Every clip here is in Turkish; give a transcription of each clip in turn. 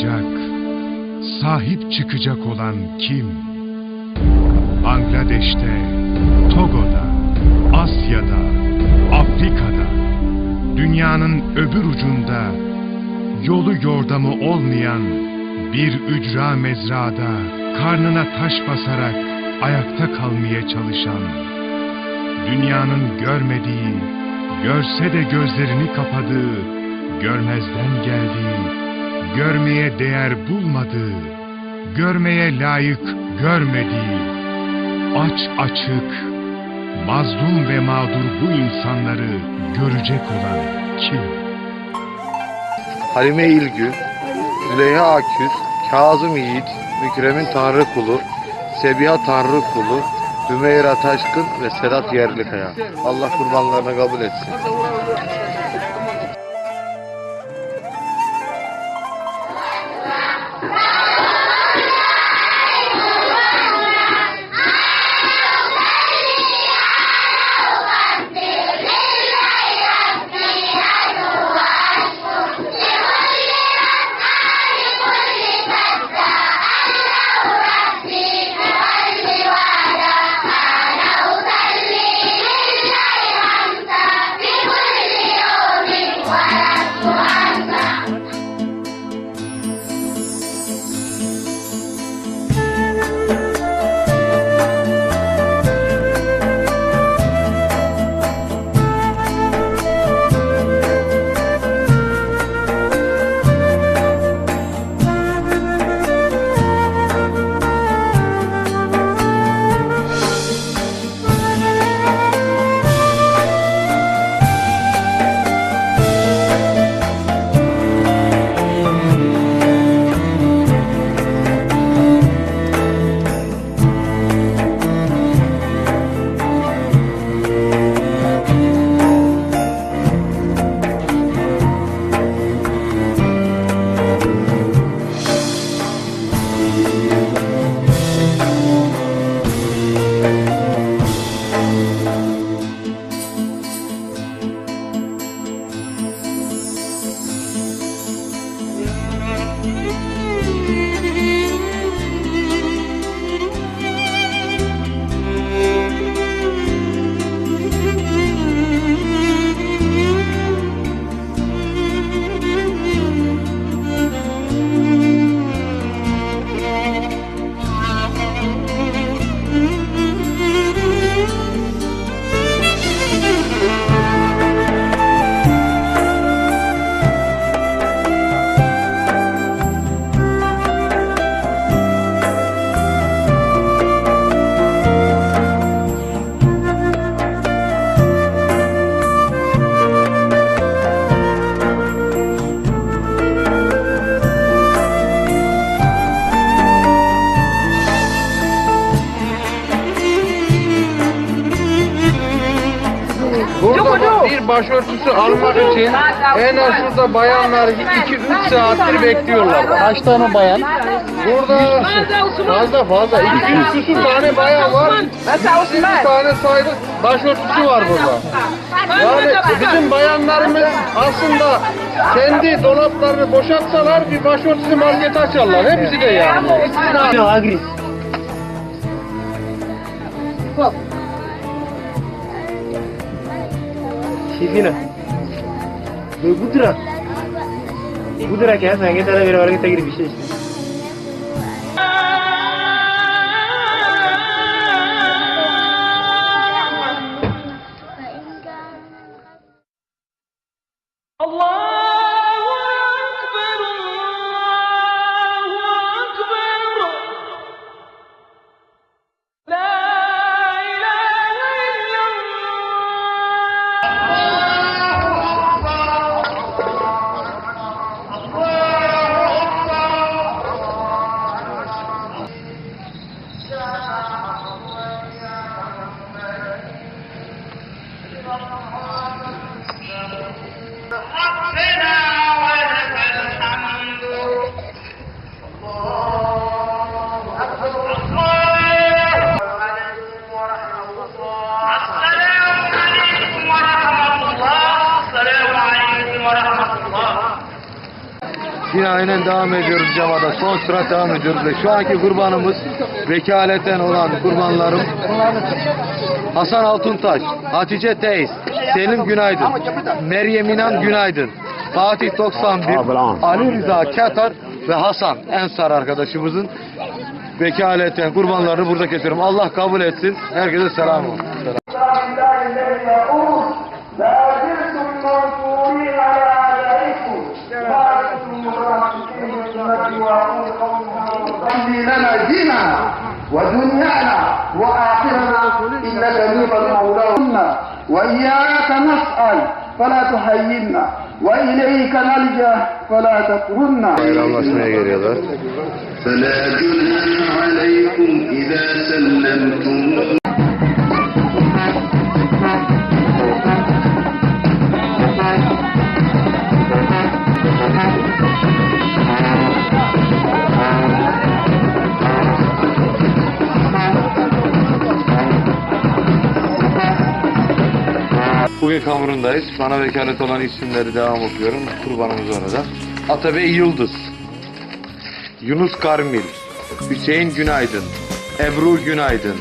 koruyacak, sahip çıkacak olan kim? Bangladeş'te, Togo'da, Asya'da, Afrika'da, dünyanın öbür ucunda, yolu yordamı olmayan bir ücra mezrada karnına taş basarak ayakta kalmaya çalışan, dünyanın görmediği, görse de gözlerini kapadığı, görmezden geldiği, görmeye değer bulmadığı, görmeye layık görmediği, aç açık, mazlum ve mağdur bu insanları görecek olan kim? Halime İlgün, Züleyha Aküz, Kazım Yiğit, Mükrem'in Tanrı Kulu, Sebiha Tanrı Kulu, Hümeyra Taşkın ve Sedat Yerlikaya. Allah kurbanlarını kabul etsin. Başörtüsü almak için en az şurada bayanlar 2-3 saattir bekliyorlar. Kaç tane bayan? Burada fazla fazla 200 küsur tane bayan var. 120 tane sayılı başörtüsü var burada. Yani bizim bayanlarımız aslında kendi dolaplarını boşaltsalar bir başörtüsü market açarlar. Hepsi de yani. Agris. Sifina. ಶಿಬಿನ ಗುದ್ರ ಗುದ್ರಾಕಿ ಸಂಗೀತ ವೀರವರೆಗೆ ತೆಗೆದು ವಿಶೇಷ aynen devam ediyoruz Cevada. Son sıra devam ediyoruz ve şu anki kurbanımız vekaleten olan kurbanlarım Hasan Altuntaş, Hatice Teyiz, Selim Günaydın, Meryem İnan Günaydın, Fatih 91, Ali Rıza Katar ve Hasan Ensar arkadaşımızın vekaleten kurbanlarını burada kesiyorum. Allah kabul etsin. Herkese selam olsun. Selam. صلي لنا ديننا ودنيانا وآخرنا. إنك نعم مولانا. وإياك نسأل فلا تحيينا وإليك نلجأ فلا تكرنا. فلا عليكم إذا سلمتم. Bugün Kamurundayız. Bana vekalet olan isimleri devam okuyorum. Kurbanımız orada. Atabey Yıldız. Yunus Karmil. Hüseyin Günaydın. Ebru Günaydın.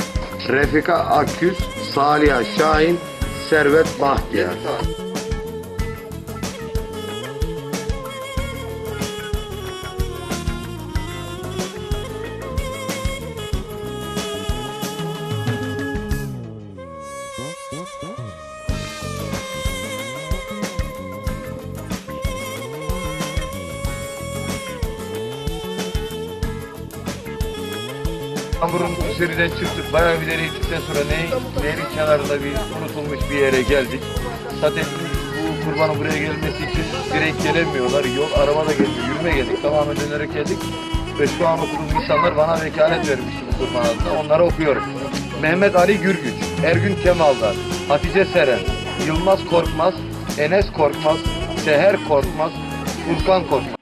Refika Akgüz. Saliha Şahin. Servet Bahtiyar. Kamburun seriden çıktık. Bayağı bir ileri gittikten sonra ne, nehrin kenarında bir unutulmuş bir yere geldik. Zaten bu kurbanın buraya gelmesi için direkt gelemiyorlar. Yol araba da geldi, yürüme geldik. Tamamen dönerek geldik. Ve şu an okuduğum insanlar bana vekalet vermişti bu kurban adına. Onları okuyorum. Mehmet Ali Gürgüç, Ergün Kemal'dan, Hatice Seren, Yılmaz Korkmaz, Enes Korkmaz, Seher Korkmaz, Furkan Korkmaz.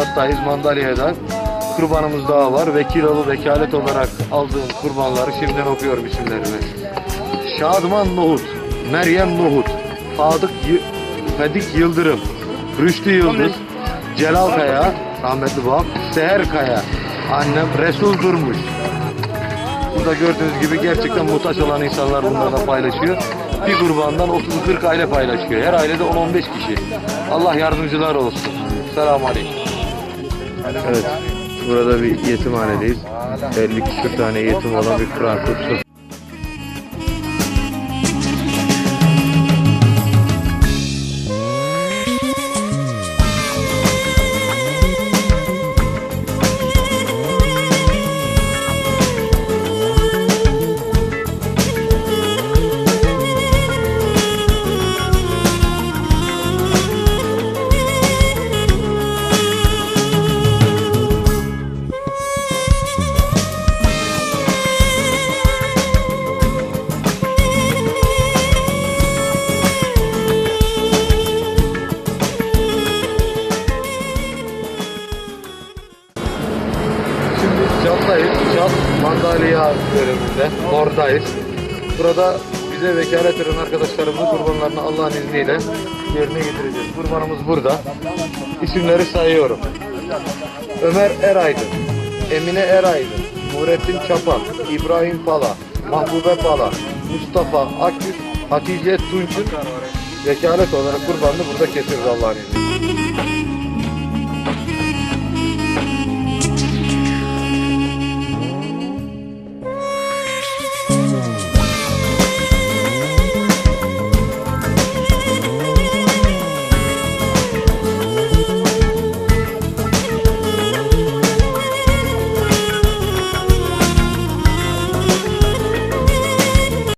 Çattayız Mandalya'da. Kurbanımız daha var. Vekil olu vekalet olarak aldığım kurbanları şimdiden okuyorum isimlerini. Şadıman Nohut, Meryem Nohut, Fadık Y- Fedik Yıldırım, Rüştü Yıldız, Celal Kaya, rahmetli babam, Seher Kaya, annem Resul Durmuş. Burada gördüğünüz gibi gerçekten muhtaç olan insanlar bunlarla paylaşıyor. Bir kurbandan 30-40 aile paylaşıyor. Her ailede 10-15 kişi. Allah yardımcılar olsun. Selamun Aleyküm. Evet. Burada bir yetimhanedeyiz. 50 küsur tane yetim olan bir Frankfurt Mandalya bölümünde. Oradayız. Burada bize vekalet veren arkadaşlarımızın kurbanlarını Allah'ın izniyle yerine getireceğiz. Kurbanımız burada. İsimleri sayıyorum. Ömer Eraydın, Emine Eraydın, Nurettin Çapak, İbrahim Pala, Mahbube Pala, Mustafa Akgüz, Hatice Tunç'un vekalet olarak kurbanını burada kesiyoruz Allah'ın izniyle.